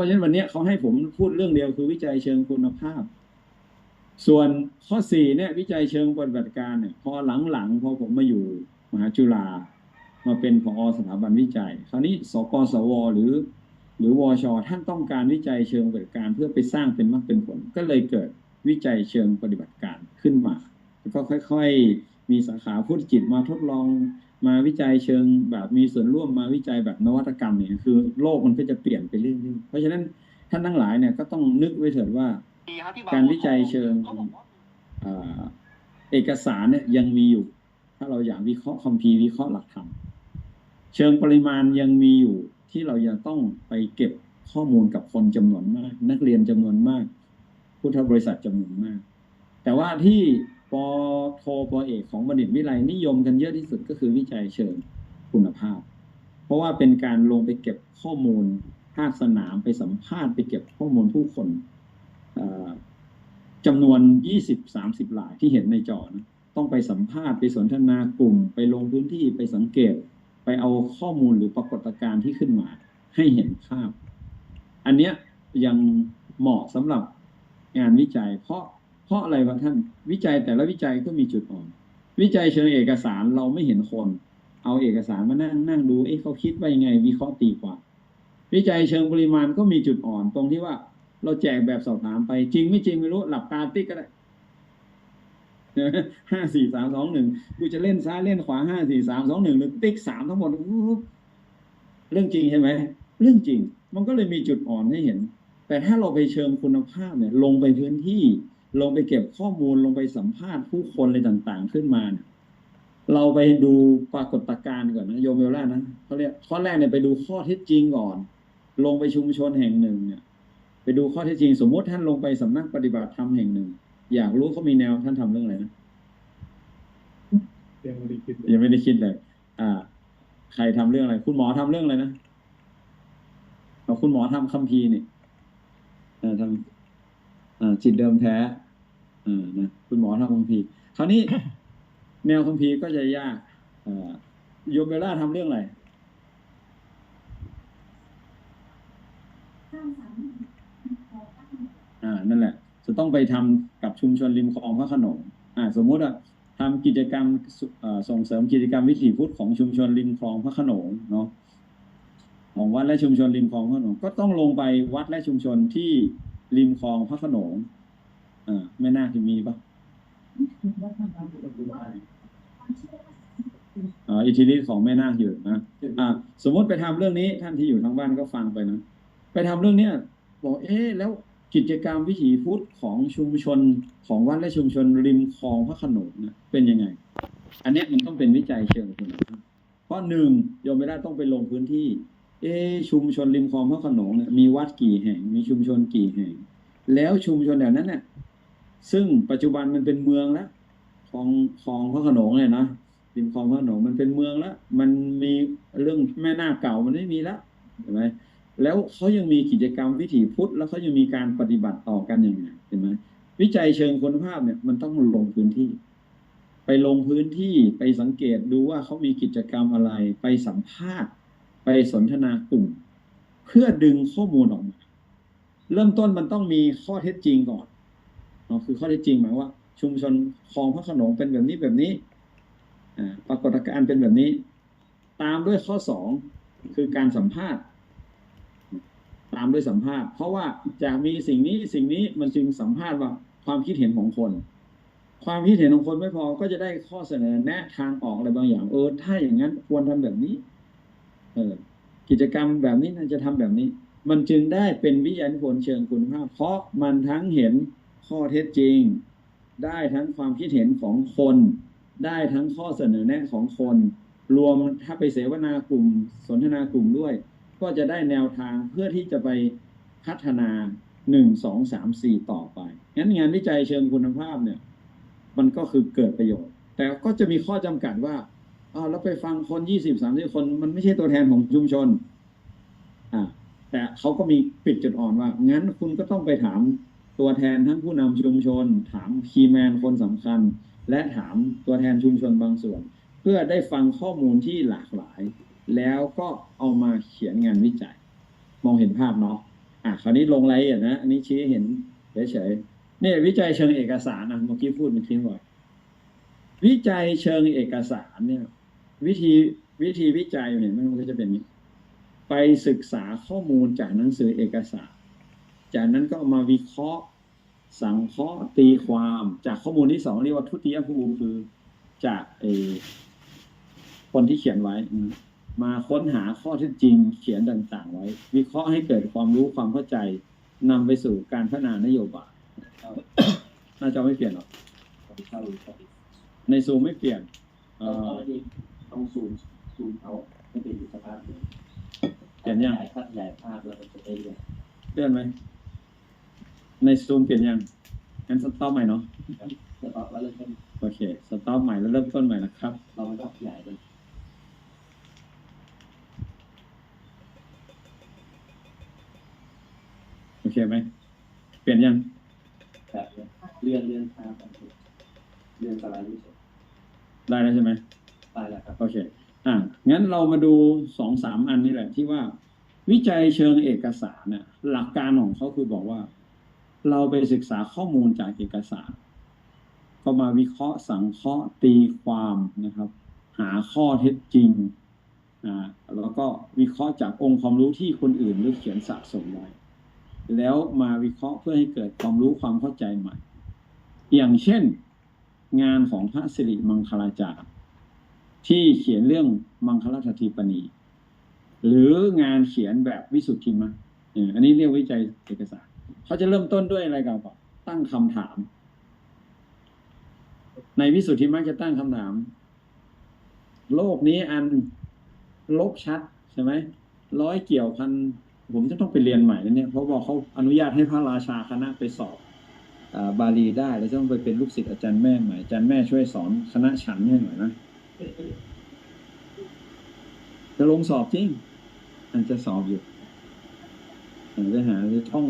ราะฉะนั้นวันนี้เขาให้ผมพูดเรื่องเดียวคือวิจัยเชิงคุณภาพ ส่วนข้อสี่เนี่ย วิจัยเชิงปฏิบัติการเนี่ยพอหลังๆพอผมมาอยู่มหาจุฬามาเป็นผอสถาบันวิจัย คราวนี้สกสว หรือ หรือวชท่านต้องการวิจัยเชิงปฏิบัติการเพื่อไปสร้างเป็นมรรคเป็นผล ก็เลยเกิดวิจัยเชิงปฏิบัติการขึ้นมา แล้วก็ค่อย ๆ มีสาขาพุทธจิตมาทดลอง มาวิจัยเชิงแบบมีส่วนร่วมมาวิจัยแบบนวัตกรรมเนี่ยคือโลกมันก็จะเปลี่ยนไปเรื่อยๆเพราะฉะนั้นท่านทั้งหลายเนี่ยก็ต้องนึกไว้เถิดว่า การวิจัยเชิงเอกสารเนี่ยยังมีอยู่ ถ้าเราอยากวิเคราะห์คัมภีร์วิเคราะห์หลักธรรมเชิงปริมาณยังมีอยู่ที่เรายังต้องไปเก็บข้อมูลกับคนจำนวนมาก นักเรียนจำนวนมาก พุทธบริษัทจำนวนมาก แต่ว่าที่ ปอโทปอเอกของบัณฑิตวิไลนิยมกันเยอะที่สุดก็คือวิจัยเชิงคุณภาพ เพราะว่าเป็นการลงไปเก็บข้อมูลภาคสนามไปสัมภาษณ์ไปเก็บข้อมูลผู้คนจำนวน 20-30 หลายที่เห็นในจอนะต้องไปสัมภาษณ์ไปสนทนากลุ่ม ไปลงพื้นที่ไปสังเกต ไปเอาข้อมูลหรือปรากฏการณ์ที่ขึ้นมา ให้เห็นภาพ อันเนี้ยยังเหมาะสำหรับงานวิจัย เพราะ เพราะอะไรวะท่านวิจัยแต่ละวิจัยก็มีจุดอ่อน วิจัยเชิงเอกสารเราไม่เห็นคน เอาเอกสารมานั่งนั่งดูเอ๊ะเขาคิดว่ายังไง วิเคราะห์ตีความวิจัยเชิงปริมาณก็มีจุดอ่อน ตรงที่ว่าเราแจกแบบสอบถามไป จริงไม่จริงไม่รู้หลับตาติ๊กก็ได้ห้าสี่สามสองหนึ่งกูจะเล่นซ้ายเล่นขวาห้าสี่สามสองหนึ่งหรือติ๊กสามทั้งหมดเรื่องจริงใช่ไหมเรื่องจริง มันก็เลยมีจุดอ่อนให้เห็น แต่ถ้าเราไปเชิงคุณภาพเนี่ย ลงไปพื้นที่ ลงไปเก็บข้อมูลลงไปสัมภาษณ์ผู้คนอะไรต่างๆ ขึ้นมาเนี่ยเราไปดูปรากฏการณ์ก่อนนะโยมเวลล่านะเขาเรียกข้อแรกเนี่ยไปดูข้อเท็จจริงก่อน ลงไปชุมชนแห่งหนึ่งเนี่ย ไปดูข้อเท็จจริง สมมติท่านลงไปสำนักปฏิบัติธรรมแห่งหนึ่ง อยากรู้เขามีแนวท่านทำเรื่องอะไรนะยังไม่ได้คิดเลยยังไม่ได้คิดเลยอ่า ใครทำเรื่องอะไร คุณหมอทำเรื่องอะไรนะเอาคุณหมอทำคัมภีร์นี่เออทำอ่าจิตเดิมแท้เออนะคุณหมอทำคัมภีร์คราวนี้แนวคัมภีร์ก็จะยากเอ่อโยมเบลล่าทำเรื่องอะไรอ่านั่นแหละ จะต้องไปทำกับชุมชนริมคลองพระโขนงอ่า สมมุติว่าทำกิจกรรมสุเอ่อส่งเสริมกิจกรรมวิถีพุทธของชุมชนริมคลองพระโขนงเนาะของวัดและชุมชนริมคลองพระโขนงก็ต้องลงไปวัดและชุมชนที่ริมคลองพระโขนง อ่าไม่น่าจะมีปะอ่าอิทธิฤทธิ์ของแม่นาคอยู่นะอ่า สมมติไปทำเรื่องนี้ท่านที่อยู่ทางบ้านก็ฟังไปนะไปทำเรื่องเนี้ยบอกเอ๊ะแล้วกิจกรรมวิถีพุทธของชุมชนของวัดและชุมชนริมคลองพระโขนงนะเป็นยังไง อันเนี้ยมันต้องเป็นวิจัยเชิงคุณภาพเพราะหนึ่งโยมไม่ได้ต้องไปลงพื้นที่ เอ๊ะชุมชนริมคลองพระโขนงเนี่ยมีวัดกี่แห่ง มีชุมชนกี่แห่ง แล้วชุมชนแถวนั้นเนี่ย ซึ่งปัจจุบันมันเป็นเมืองแล้วคลองคลองพระโขนงเนี่ยนะริมคลองพระโขนงมันเป็นเมืองแล้วมันมีเรื่องแม่นาคเก่ามันไม่มีแล้วเห็นไหมแล้วเขายังมีกิจกรรมวิถีพุทธ แล้วเขายังมีการปฏิบัติต่อกันอย่างไงเห็นไหมวิจัยเชิงคุณภาพเนี่ยมันต้องลงพื้นที่ ไปลงพื้นที่ไปสังเกตดูว่าเขามีกิจกรรมอะไร ไปสัมภาษณ์ ไปสนทนากลุ่ม เพื่อดึงข้อมูลออกมา เริ่มต้นมันต้องมีข้อเท็จจริงก่อน เนาะคือข้อเท็จจริงหมายว่า ชุมชนคลองพระขนงเป็นแบบนี้แบบนี้ปรากฏการณ์เป็นแบบนี้ ตามด้วยข้อสองคือการสัมภาษณ์ ตามด้วยสัมภาษณ์ เพราะว่าจากมีสิ่งนี้สิ่งนี้มันจึงสัมภาษณ์ว่าความคิดเห็นของคน ความคิดเห็นของคนไม่พอก็จะได้ข้อเสนอแนะทางออกอะไรบางอย่าง เออ ถ้าอย่างนั้นควรทำแบบนี้ เออ กิจกรรมแบบนี้น่าจะทำแบบนี้ มันจึงได้เป็นวิทยานิพนธ์เชิงคุณภาพ เพราะมันทั้งเห็น ข้อเท็จจริง ได้ทั้งความคิดเห็นของคน ได้ทั้งข้อเสนอแนะของคน รวมถ้าไปเสวนากลุ่ม สนทนากลุ่มด้วย ก็จะได้แนวทางเพื่อที่จะไปพัฒนาหนึ่งสองสามสี่ต่อไปงั้นงานวิจัยเชิงคุณภาพเนี่ย มันก็คือเกิดประโยชน์ แต่ก็จะมีข้อจำกัดว่าอ้าวแล้วไปฟังคนยี่สิบสามสิบคน มันไม่ใช่ตัวแทนของชุมชน อ่า แต่เขาก็มีปิดจุดอ่อนว่า งั้นคุณก็ต้องไปถาม ตัวแทนทั้งผู้นำชุมชน ถามคีแมนคนสำคัญ และถามตัวแทนชุมชนบางส่วน เพื่อได้ฟังข้อมูลที่หลากหลาย แล้วก็เอามาเขียนงานวิจัย มองเห็นภาพเนาะอะคราวนี้ลงรายละเอียดนะอันนี้ชี้เห็นเฉยๆเนี่ยวิจัยเชิงเอกสารนะเมื่อกี้พูดเมื่อกี้บอกวิจัยเชิงเอกสารเนี่ย วิธีวิธีวิจัยเนไหมมันก็จะเป็นนี้ ไปศึกษาข้อมูลจากหนังสือเอกสาร จากนั้นก็เอามาวิเคราะห์ สังเคราะห์ตีความจากข้อมูลที่สองเรียกว่าทุติยภูมิคือจากเออคนที่เขียนไว้อืมมาค้นหาข้อเท็จจริงเขียนต่างๆ ไว้ วิเคราะห์ให้เกิดความรู้ความเข้าใจนำไปสู่การพัฒนานโยบายหน้าจอไม่เปลี่ยนหรอกเข้าในซูมไม่เปลี่ยนเอ่เอาอเอาดีต้องซูมซูมเอาให้เป็นสภาพเลยเปลี่ยนยังขยายภาพใหญ่ภาพแล้วมันจะได้เลยเปลี่ยนไหม ในซูมเปลี่ยนยังงั้นสต็อปใหม่เนาะจะตอบว่าเริ่มต้นโอเคสต็อปใหม่แล้วเริ่มต้นใหม่นะครับ เราไม่ต้องขยายเลยโอเคไหมเปลี่ยนยังแบบเนี้ยเลื่อนเลื่อนภาพไปเลื่อนสไลด์ไม่เสร็จได้แล้วใช่ไหมไปแล้วครับโอเคอะงั้นเรามาดูสองสามอันนี่แหละที่ว่า วิจัยเชิงเอกสารเนี่ยหลักการของเขาคือบอกว่า เราไปศึกษาข้อมูลจากเอกสาร ก็มาวิเคราะห์สังเคราะห์ตีความนะครับ หาข้อเท็จจริงอ่าแล้วก็วิเคราะห์จากองค์ความรู้ที่คนอื่นหรือเขียนสะสมไว้แล้วมาวิเคราะห์เพื่อให้เกิดความรู้ความเข้าใจใหม่ อย่างเช่น งานของพระสิริมังคลาจารย์ที่เขียนเรื่องมังคลาธิปณีหรืองานเขียนแบบวิสุทธิมรรคอันนี้เรียกวิจัยเอกสาร เขาจะเริ่มต้นด้วยอะไรกันก่อนตั้งคำถาม ในวิสุทธิมรรคจะตั้งคำถาม โลกนี้อันลบชัดใช่ไหมร้อยเกี่ยวพันผมจะต้องไปเรียนใหม่แล้วเนี่ยเพราะบอกเขาอนุญาตให้พระราชาคณะไปสอบอาบาลีได้แล้วจะต้องไปเป็นลูกศิษย์อาจารย์แม่ใหม่อาจารย์แม่ช่วยสอนคณะฉันให้หน่อยนะจะลงสอบจริงอาจจะสอบอยู่อา จจะหาจะท่อง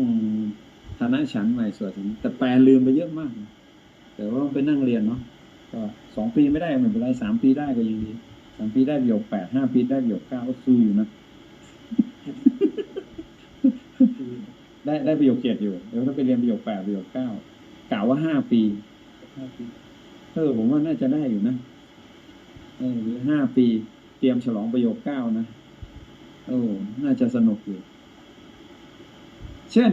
คณะฉันใหม่สวดถึงแต่แปลลืมไปเยอะมาก แต่ว่าต้องไปนั่งเรียนเนาะก็สองปีไม่ได้ไม่เป็นไรสามปีได้ก็ยังดีสามปีได้ประโยคแปดห้าปีได้ประโยคเก้าก็คืออยู่นะได้ได้ประโยคเจ็ดอยู่เดี๋ยวถ้าไปเรียนประโยคแปดประโยคเก้ากล่าวว่าห้าปีเออผมว่าน่าจะได้อยู่นะเออหรือห้าปี เตรียมฉลองประโยคเก้านะโอ้น่าจะสนุกอยู่ เช่น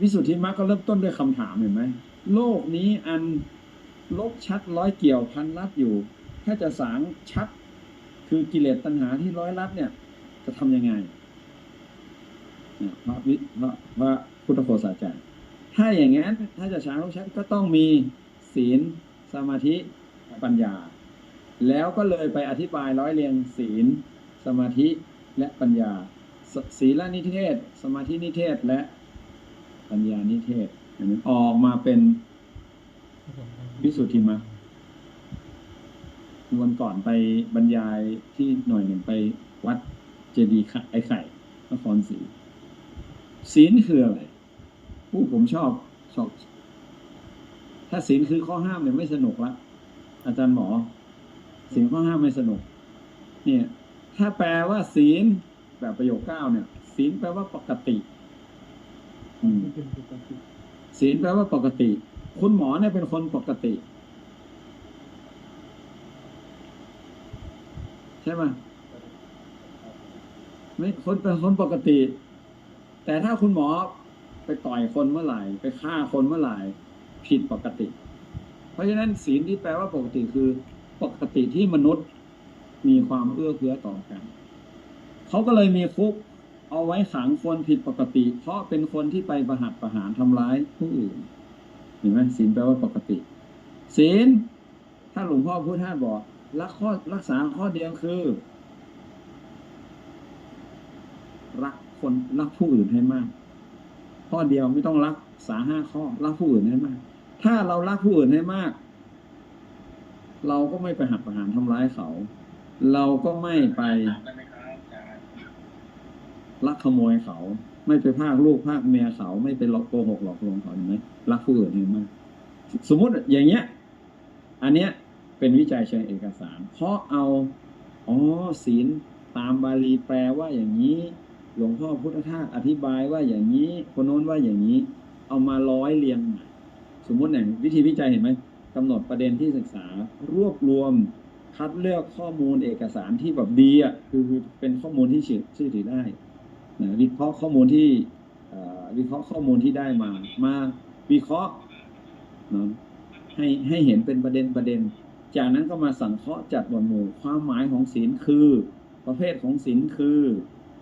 วิสุทธิมรรคก็เริ่มต้นด้วยคำถามเห็นไหมโลกนี้อันลบชัดร้อยเกี่ยวพันลัดอยู่ ถ้าจะสางชัด คือกิเลสตัณหาที่ร้อยลัดเนี่ย จะทำยังไงเนี่ยพระวิพระพระพุทธโฆษาจารย์ถ้าอย่างนั้นถ้าจะช้างลบชัดก็ต้องมีศีลสมาธิปัญญา แล้วก็เลยไปอธิบายร้อยเรียงศีล สมาธิและปัญญา ศีลนิเทศ สมาธินิเทศ และปัญญานิเทศออกมาเป็นวิสุทธิมรรควันก่อนไปบรรยายที่หน่วยหนึ่งไปวัดเจดีย์ไอ้ไข่นครศรีศีลคืออะไรผู้ผมชอบชอบถ้าศีลคือข้อห้ามเนี่ยไม่สนุกละอาจารย์หมอศีลข้อห้ามไม่สนุก เนี่ย ถ้าแปลว่าศีล แบบประโยคเก้าเนี่ยศีลแปลว่าปกติศีลแปลว่าปกติ คุณหมอเนี่ยเป็นคนปกติ ใช่ไหมไม่คนเป็นคนปกติ แต่ถ้าคุณหมอไปต่อยคนเมื่อไหร่ ไปฆ่าคนเมื่อไหร่ ผิดปกติ เพราะฉะนั้นศีลที่แปลว่าปกติคือ ปกติที่มนุษย์มีความเอื้อเฟื้อต่อกัน เขาก็เลยมีคุกเอาไว้ขังคนผิดปกติ เพราะเป็นคนที่ไปประหัตประหารทำร้ายผู้อื่นเห็นไหมศีลแปลว่าปกติศีลถ้าหลวงพ่อพุทธทาสบอกรักข้อรักษาข้อเดียวคือ รักคนรักผู้อื่นให้มาก ข้อเดียวไม่ต้องรักษาห้าข้อ รักผู้อื่นให้มาก ถ้าเรารักผู้อื่นให้มาก เราก็ไม่ไปหักประหารทำร้ายเขา เราก็ไม่ไป ลักขโมยเขา ไม่ไปพากลูกพากเมียเขาไม่ไปหลอกโกหกหลอกลวงเขาเห็นไหมรักผู้อื่นให้มากสมมุติอย่างเงี้ย อันเนี้ยเป็นวิจัยเชิงเอกสารเพราะเอาอ๋อศีลตามบาลีแปลว่าอย่างนี้ หลวงพ่อพุทธทาสอธิบายว่าอย่างนี้คนโน้นว่าอย่างนี้ เอามาร้อยเรียงใหม่สมมุติอย่างวิธีวิจัยเห็นไหมกำหนดประเด็นที่ศึกษารวบรวมคัดเลือกข้อมูลเอกสารที่แบบดีอะคือคือเป็นข้อมูลที่เชื่อถือได้ นะวิเคราะห์ข้อมูลที่วิเคราะห์ข้อมูลที่ได้มามาวิเคราะห์นะให้ให้เห็นเป็นประเด็นประเด็น จากนั้นก็มาสังเคราะห์จัดหมวดหมู่ ความหมายของศีลคือ ประเภทของศีลคือ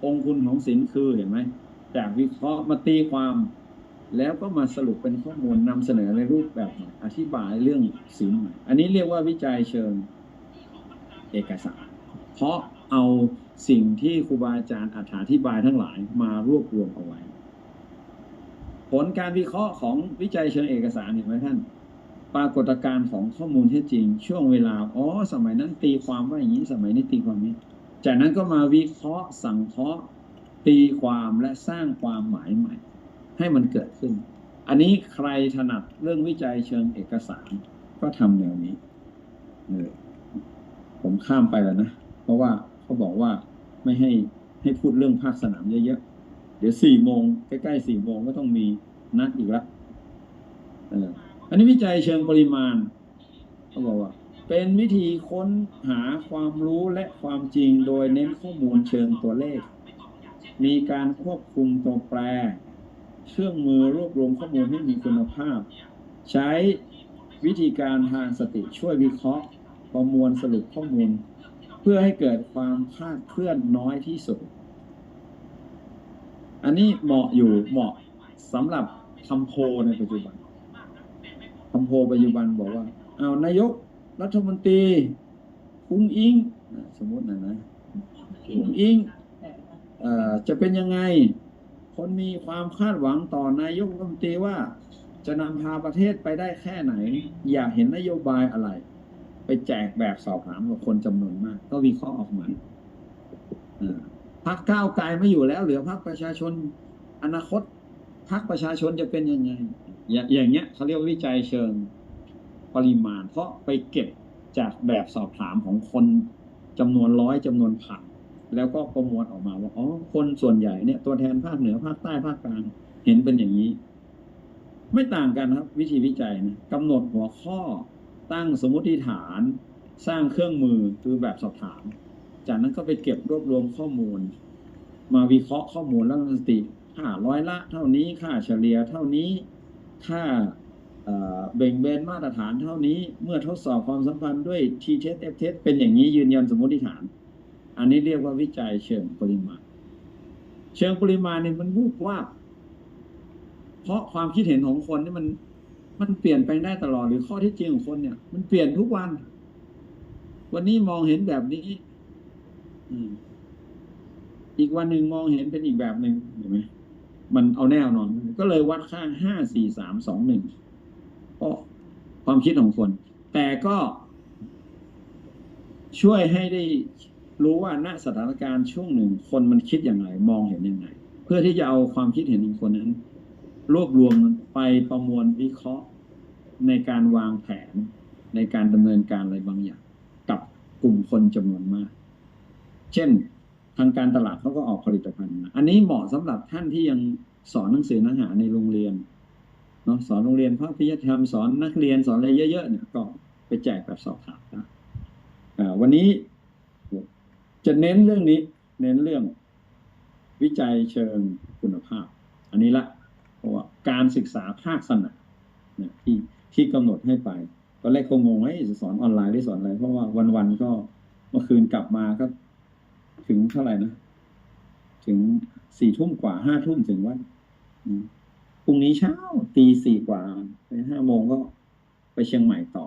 องคุณของศีลคือเห็นไหมจากวิเคราะห์มาตีความ แล้วก็มาสรุปเป็นข้อมูลนำเสนอในรูปแบบอธิบายเรื่องศีลอันนี้เรียกว่าวิจัยเชิงเอกสาร เพราะเอา สิ่งที่ครูบาอาจารย์อธิบายทั้งหลายมารวบรวมเอาไว้ ผลการวิเคราะห์ของวิจัยเชิงเอกสารเห็นไหมท่าน ปรากฏการณ์ของข้อมูลท็จจริง ช่วงเวลาอ๋อสมัยนั้นตีความว่าอย่างนี้สมัยนี้ตีความนี้ จากนั้นก็มาวิเคราะห์สังเคราะห์ตีความและสร้างความหมายใหม่ ให้มันเกิดขึ้น อันนี้ใครถนัดเรื่องวิจัยเชิงเอกสารก็ทำแนวนี้ผมข้ามไปแล้วนะ เพราะว่า เขาบอกว่าไม่ให้ให้พูดเรื่องภาคสนามเยอะๆ เดี๋ยวสี่โมงใกล้ๆสี่โมงก็ต้องมีนัดอีกแล้วอออันนี้วิจัยเชิงปริมาณเขาบอกว่า เป็นวิธีค้นหาความรู้และความจริงโดยเน้นข้อมูลเชิงตัวเลข มีการควบคุมตัวแปร เครื่องมือรวบรวมข้อมูลให้มีคุณภาพ ใช้วิธีการทางสติช่วยวิเคราะห์ ประมวลสรุปข้อมูล เพื่อให้เกิดความคลาดเคลื่อนน้อยที่สุด อันนี้เหมาะอยู่เหมาะสำหรับทำโพในปัจจุบันทำโพปัจจุบันบอกว่า เอานายกรัฐมนตรีคุ้งอิงสมมตินะนะคุ้งอิงเอ่อจะเป็นยังไง คนมีความคาดหวังต่อนายกรัฐมนตรีว่า จะนำพาประเทศไปได้แค่ไหน อยากเห็นนโยบายอะไร ไปแจกแบบสอบถามกับคนจำนวนมาก ก็วิเคราะห์ออกมาพักก้าวไกลไม่อยู่แล้ว เหลือพักประชาชน อนาคตพักประชาชนจะเป็นยังไง อย่างเงี้ยเขาเรียกวิจัยเชิงปริมาณ เพราะไปเก็บจากแบบสอบถามของคนจำนวนร้อยจำนวนพันแล้วก็ประมวลออกมาว่าอ๋อคนส่วนใหญ่เนี่ยตัวแทนภาคเหนือภาคใต้ภาคกลางเห็นเป็นอย่างนี้ ไม่ต่างกันครับ วิธีวิจัยนะกำหนดหัวข้อ ตั้งสมมติฐาน สร้างเครื่องมือคือแบบสอบถาม จากนั้นก็ไปเก็บรวบรวมข้อมูล มาวิเคราะห์ข้อมูลแล้วสติค่าร้อยละเท่านี้ค่าเฉลี่ยเท่านี้ค่าเบ่งเบนมาตรฐานเท่านี้เมื่อทดสอบความสัมพันธ์ด้วย t test f test เป็นอย่างนี้ยืนยันสมมติฐาน อันนี้เรียกว่าวิจัยเชิงปริมาณ เชิงปริมาณเนี่ยมันวูบวาบเพราะความคิดเห็นของคนนี่มัน มันเปลี่ยนไปได้ตลอดหรือข้อที่จริงของคนเนี่ย มันเปลี่ยนทุกวัน วันนี้มองเห็นแบบนี้อีกวันหนึ่งมองเห็นเป็นอีกแบบหนึ่งเห็นไหมมันเอาแน่นอน ก็เลยวัดค่าห้าสี่สามสองหนึ่งเพราะความคิดของคน แต่ก็ช่วยให้ได้รู้ว่าณสถานการณ์ช่วงหนึ่งคนมันคิดอย่างไร มองเห็นยังไง เพื่อที่จะเอาความคิดเห็นของคนนั้น รวบรวมไปประมวลวิเคราะห์ในการวางแผนในการดำเนินการอะไรบางอย่าง กับกลุ่มคนจำนวนมาก เช่นทางการตลาดเขาก็ออกผลิตภัณฑ์มาอันนี้เหมาะสำหรับท่านที่ยังสอนหนังสือเนื้อหาในโรงเรียนเนาะสอนโรงเรียนภาคพยธรรมสอนนักเรียนสอนอะไรเยอะๆเนี่ยก็ไปแจกแบบสอบถามนะวันนี้จะเน้นเรื่องนี้ เน้นเรื่องวิจัยเชิงคุณภาพ อันนี้ละ การศึกษาภาคสนามนี่ยที่ที่กำหนดให้ไปตอนแรกคงงงว่าจะสอนออนไลน์หรือสอนอะไร เพราะว่าวันๆก็เมื่อคืนกลับมาก็ถึงเท่าไหร่นะ ถึงสี่ทุ่มกว่าห้าทุ่มถึงวัดอืมพรุ่งนี้เช้าตีสี่กว่าไปห้าโมงก็ไปเชียงใหม่ต่อ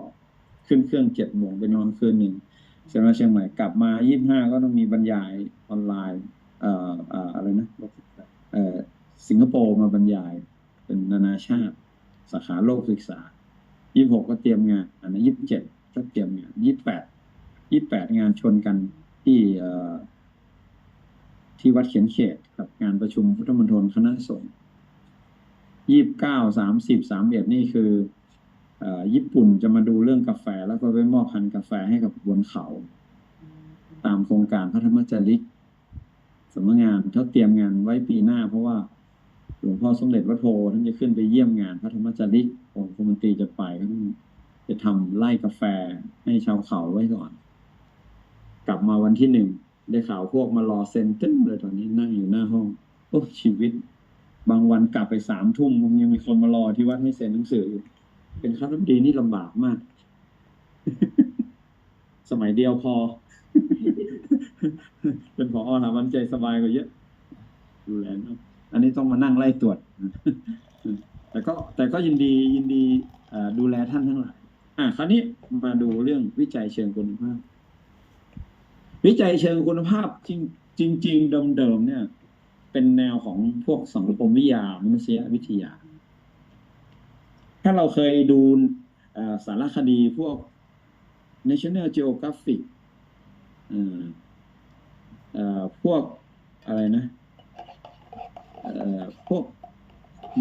ขึ้นเครื่องเจ็ดโมงไปนอนคืนหนึ่งเสร็จแล้วเชียงใหม่กลับมายี่ห้าก็ต้องมีบรรยายออนไลน์ เอ่อเอ่ออะไรนะ เอ่อสิงคโปร์มาบรรยาย เป็นนานาชาติ สาขาโลกศึกษายี่หกก็เตรียมงาน อันนั้นยี่สิบเจ็ดก็เตรียมงานยี่แปดยี่แปดงานชนกันที่ที่วัดเขียนเขตกับงานประชุมพุทธมณฑลคณะสงฆ์ยี่บเก้าสามสิบสามเอ็ดนี่คืออญี่ปุ่นจะมาดูเรื่องกาแฟ แล้วก็ไปมอบพันธุ์กาแฟให้กับบนเขา ตามโครงการพระธรรมจาริกสำนักงานเขาเตรียมงานไว้ปีหน้า เพราะว่า หลวงพ่อสมเด็จวัดโพธิ์ท่านจะขึ้นไปเยี่ยมงาน พระธรรมจริกองค์คมนตรีจะไปก็จะทำไล่กาแฟให้ชาวเขาไว้ก่อน กลับมาวันที่หนึ่งได้ข่าวพวกมารอเซ็นตึ้งเลยตอนนี้นั่งอยู่หน้าห้องโอ้ชีวิต บางวันกลับไปสามทุ่มยังมีคนมารอที่วัดให้เซ็นหนังสืออยู่เป็นข้าราชการนี่ลำบากมาก สมัยเดียวพอ เป็นพอถาวันใจสบายกว่าเยอะ ดูแลเนอะ อันนี้ต้องมานั่งไล่ตรวจ แต่ก็แต่ก็ยินดียินดีดูแลท่านทั้งหลายอะคราวนี้มาดูเรื่องวิจัยเชิงคุณภาพ วิจัยเชิงคุณภาพจริงจริงๆเดิมๆเนี่ย เป็นแนวของพวกสังคมวิทยามนุษยวิทยา ถ้าเราเคยดูสารคดีพวก National Geographic พวกอะไรนะ พวก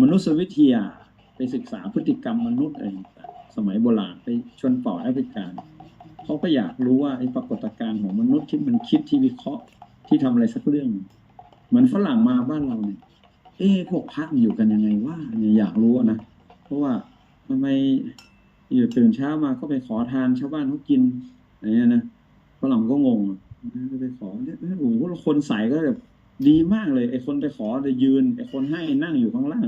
มนุษยวิทยาไปศึกษาพฤติกรรมมนุษย์อะไรต่างสมัยโบราณไปชนเผ่าแอฟริกันเขาก็อยากรู้ว่าไอ้ปรากฏการณ์ของมนุษย์ที่มันคิดที่วิเคราะห์ที่ทำอะไรสักเรื่องเหมือนฝรั่งมาบ้านเราเนี่ยเอ๊พวกพระมันอยู่กันยังไงว่าเนี่ยอยากรู้นะเพราะว่าทำไมอยู่ตื่นเช้ามาก็ไปขอทานชาวบ้านเขากินอะไรเงี้ยนะฝรั่งก็งงอะไปขอเนี่ยโอ้โหคนใส่ก็แบบ ดีมากเลยไอ้คนไปขอจะยืนไอ้คนให้นั่งอยู่ข้างล่าง